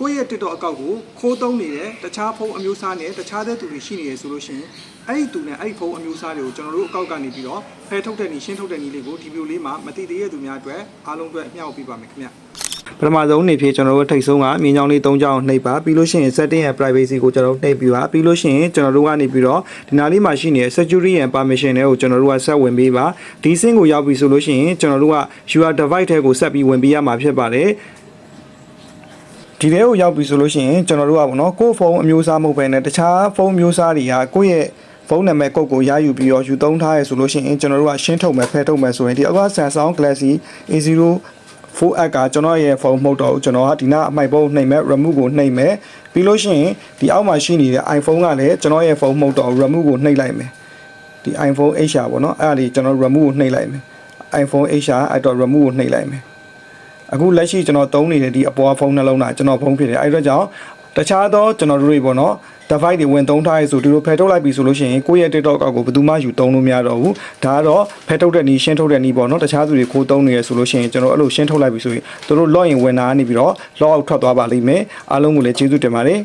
ကိုယ့်ရဲ့ TikTok အကောင့်ကိုခိုးသုံးနေတဲ့တခြားဖုန်းအမျိုးအစားနဲ့တခြားတဲ့သူတွေရှိနေရဆိုလို့ရှိရင်အဲ့ဒီသူနဲ့အဲ့ဒီဖုန်းအမျိုးအစားတွေကိုကျွန်တော်တို့အကောင့်ကနေပြီးတော့ဖယ်ထုတ်တဲ့နည်းရှင်းထုတ်တဲ့နည်းလေးကိုဒီဗီဒီယိုလေးမှာမသိသေးတဲ့သူများအတွက်အားလုံးအတွက်အမျှဝေပေးပါမယ်ခင်ဗျပထမဆုံးအနေဖြင့်ကျွန်တော်တို့ထိတ်ဆုံးကမြင်းချောင်းလေး၃ချောင်းနှိပ်ပါပြီးလို့ရှိရင် setting and privacy ကိုကျွန်တော်တို့နှိပ်ပြီးပါပြီးလို့ရှိရင်ကျွန်တော်တို့ကနေပြီးတော့ဒီနားလေးမှာရှိနေတဲ့ security and permission တွေကိုကျွန်တော်တို့ကဆက်ဝင်ပေးပါဒီစင်းကိုရောက်ပြီဆိုလို့ရှိရင်ကျွန်တော်တို့က your device ထဲကိုဆက်ပြီးဝင်ပေးရမှာဖြစ်ပါတယ် ဒီထဲကိုရောက်ပြီဆိုလို့ရှိရင်ကျွန်တော်တို့ကပေါ့နော်ကိုယ့်ဖုန်းအမျိုးအစားမဟုတ်ဘဲနဲ့တခြားဖုန်းအမျိုးအစားတွေကကိုယ့်ရဲ့ဖုန်းနံပါတ်ကုတ်ကိုရယူပြီးတော့ယူသုံးထားရဆိုလို့ရှိရင်ကျွန်တော်တို့ကရှင်းထုတ်မယ်ဖယ်ထုတ်မယ်ဆိုရင်ဒီအခုက Samsung Galaxy A0 4X ကကျွန်တော်ရဲ့ဖုန်းမဟုတ်တော့ဘူးကျွန်တော်ကဒီနားအမိုက်ပုံးနှိပ်မယ် remove ကိုနှိပ်မယ်ပြီးလို့ရှိရင်ဒီအောက်မှာရှိနေတဲ့ iPhone ကလည်းကျွန်တော်ရဲ့ဖုန်းမဟုတ်တော့ဘူး remove ကိုနှိပ်လိုက်မယ်ဒီ iPhone HR ပေါ့နော်အဲ့ဒါလေးကျွန်တော် remove ကိုနှိပ်လိုက်မယ် iPhone HR အဲ့တော့ remove ကိုနှိပ်လိုက်မယ် အခုလက်ရှိကျွန်တော်သုံးနေတဲ့ဒီအပေါ်ဖုန်းနှလုံးသားကျွန်တော်ဖုန်းဖြစ်တယ်အဲ့တော့ကြောင့်တခြားသောကျွန်တော်တို့တွေပေါ့နော် device တွေဝင်သုံးထားရဆိုဒီလိုဖယ်ထုတ်လိုက်ပြီဆိုလို့ရှိရင်ကိုယ့်ရဲ့ TikTok အောက်ကိုဘယ်သူမှယူသုံးလို့မရတော့ဘူးဒါကတော့ဖယ်ထုတ်တဲ့နည်းရှင်းထုတ်တဲ့နည်းပေါ့နော်တခြားသူတွေခိုးသုံးနေရဆိုလို့ရှိရင်ကျွန်တော်အဲ့လိုရှင်းထုတ်လိုက်ပြီဆိုရင်တို့ log in ဝင်တာကနေပြီးတော့ log out ထွက်သွားပါလိမ့်မယ်အားလုံးကိုလည်းကျေးဇူးတင်ပါတယ်